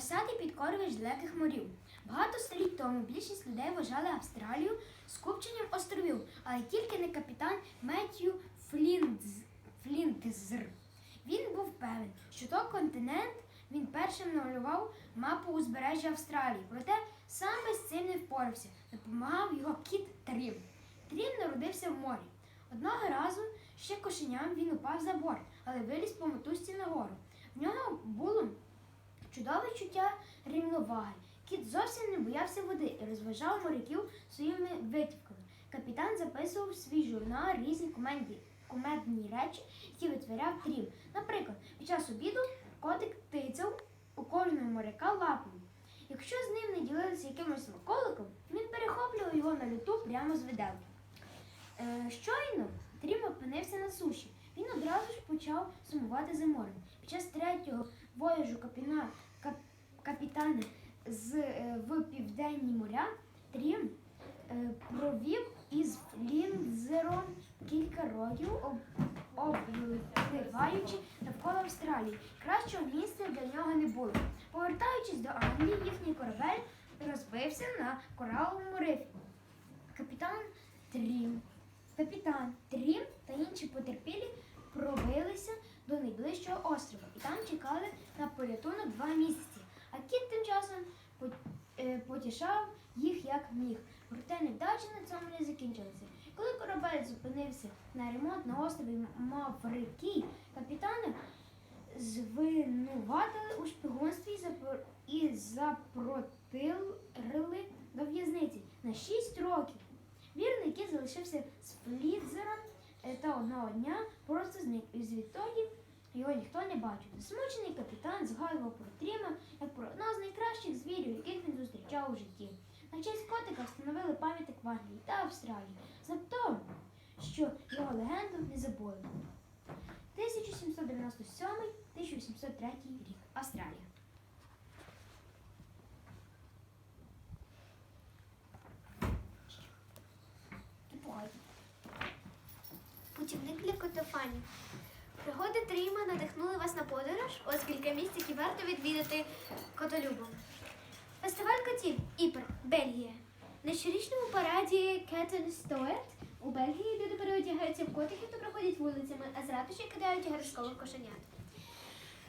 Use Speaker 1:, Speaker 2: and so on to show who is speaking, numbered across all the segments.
Speaker 1: Осадий підкорювач далеких морів. Багато століть тому більшість людей вважали Австралію скупченням островів, але тільки не капітан Меттью Флінтз, Флінтзр. Він був певен, що то континент він першим намалював мапу узбережжя Австралії, проте сам без цим не впорався. Допомагав його кіт Трім. Трім народився в морі. Одного разу ще кошеням він упав за борт, але виліз по мотузці нагору. В нього було чудове чуття рівноваги. Кіт зовсім не боявся води і розважав моряків своїми витівками. Капітан записував в свій журнал різні комедні, кумедні речі, які витворяв трім. Наприклад, під час обіду котик тицяв у кожного моряка лапою. Якщо з ним не ділилися якимось смаколиком, він перехоплював його на люту прямо з виделки. Е, щойно Трім опинився на суші. Він одразу ж почав сумувати за морем. Під час третього вояжу капіна, кап, капітана з, е, в південні моря Трім е, провів із Флінзером кілька років, об, обпливаючи навколо Австралії. Кращого місця для нього не було. Повертаючись до Англії, їхній корабель розбився на кораловому рифі. Капітан Трім Капітан Трім та інші потерпілі пробилися до найближчого острова і там чекали на порятунок два місяці. А кіт тим часом е, потішав їх як міг. Проте невдачі на цьому не закінчилися. Коли корабель зупинився на ремонт на острові Маврикій, капітана звинуватили у шпигунстві і запро- і запротили до в'язниці на 6 років. Вірний кіт залишився з Флітзером е, та одного дня просто звідтоді його ніхто не бачив. Засмучений капітан згадував про Тріма як про одного з найкращих звірів, яких він зустрічав у житті. На честь котика встановили пам'ятник в Англії та Австралії за те, що його легенду не забули. 1797-1803 рік. Австралія.
Speaker 2: Для. Пригоди Тріма надихнули вас на подорож, ось кілька місць, які варто відвідати котолюбом. Фестиваль котів Іпр, Бельгія. На щорічному параді Кетен Стоет у Бельгії люди переодягаються в котиків та проходять вулицями, а з ратуші кидають іграшкових кошенят.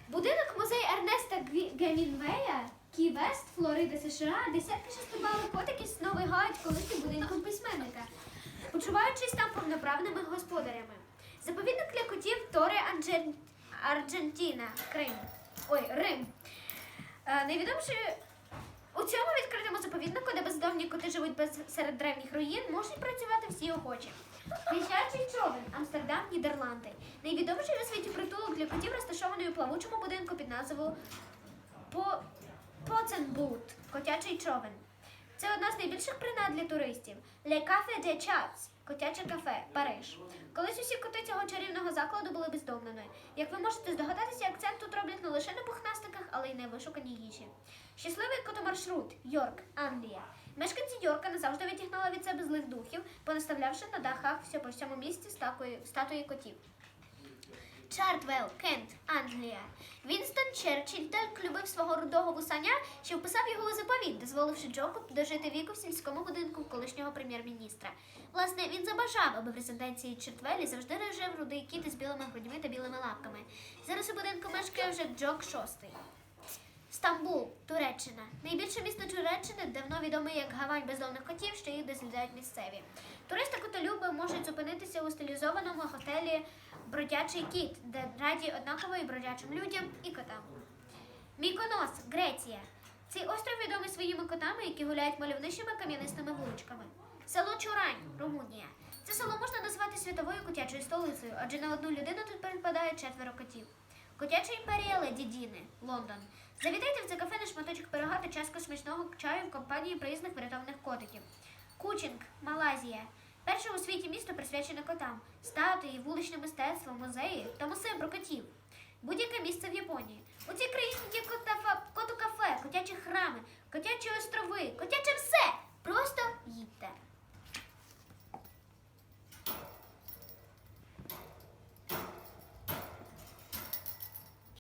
Speaker 2: Будинок музей Ернеста Гемінвея, Кі-Вест, Флорида, США, десятки шестибалих котиків сновигають колишнім будинком письменника, почуваючись там повноправними господарями. Заповідник для котів Торе Анджен... Арджентіна, Крим. Ой, Рим. Е, найвідоміші у цьому відкритому заповіднику, де бездомні коти живуть без серед древніх руїн, можуть працювати всі охочі. Дитячий човен Амстердам, Нідерланди. Найвідоміший на світі притулок для котів розташований у плавучому будинку під назвою По... Поценбут котячий човен. Це одна з найбільших принад для туристів. Le Café de Chats котяче кафе, Париж. Колись усі коти цього чарівного закладу були бездомними. Як ви можете здогадатися, акцент тут роблять не лише на пухнастиках, але й на вишуканій їжі. Щасливий котомаршрут Йорк, Англія. Мешканці Йорка назавжди відігнали від себе злих духів, понаставлявши на дахах все по всьому місті статуї, статуї котів. Чартвелл, Кент, Англія. Вінстон Черчилль так любив свого рудого вусаня, що вписав його у заповіт, дозволивши Джоку дожити віку в сільському будинку колишнього прем'єр-міністра. Власне, він забажав, аби в резиденції Чертвелі завжди режив рудий кіт із білими грудьми та білими лапками. Зараз у будинку мешкає вже Джок шостий. Стамбул, Туреччина. Найбільше місто Туреччини давно відоме як гавань бездомних котів, що їх дослідають місцеві. Туристи котолюби можуть зупинитися у стилізованому готелі Бродячий кіт, де раді однаково бродячим людям і котам. Міконос, Греція. Цей остров відомий своїми котами, які гуляють мальовничими кам'янистими вуличками. Село Чурань, Румунія. Це село можна назвати світовою котячою столицею, адже на одну людину тут перепадає четверо котів. Котяча імперія Леді Діни, Лондон. Завітайте в це кафе на шматочок пирога та чашку смачного чаю в компанії приїзних врятованих котиків. Кучинг, Малайзія. Перше у світі місто присвячене котам. Статуї, вуличне мистецтво, музеї та музей про котів. Будь-яке місце в Японії. У цій країні є кота- коту кафе, котячі храми, котячі острови, котяче все.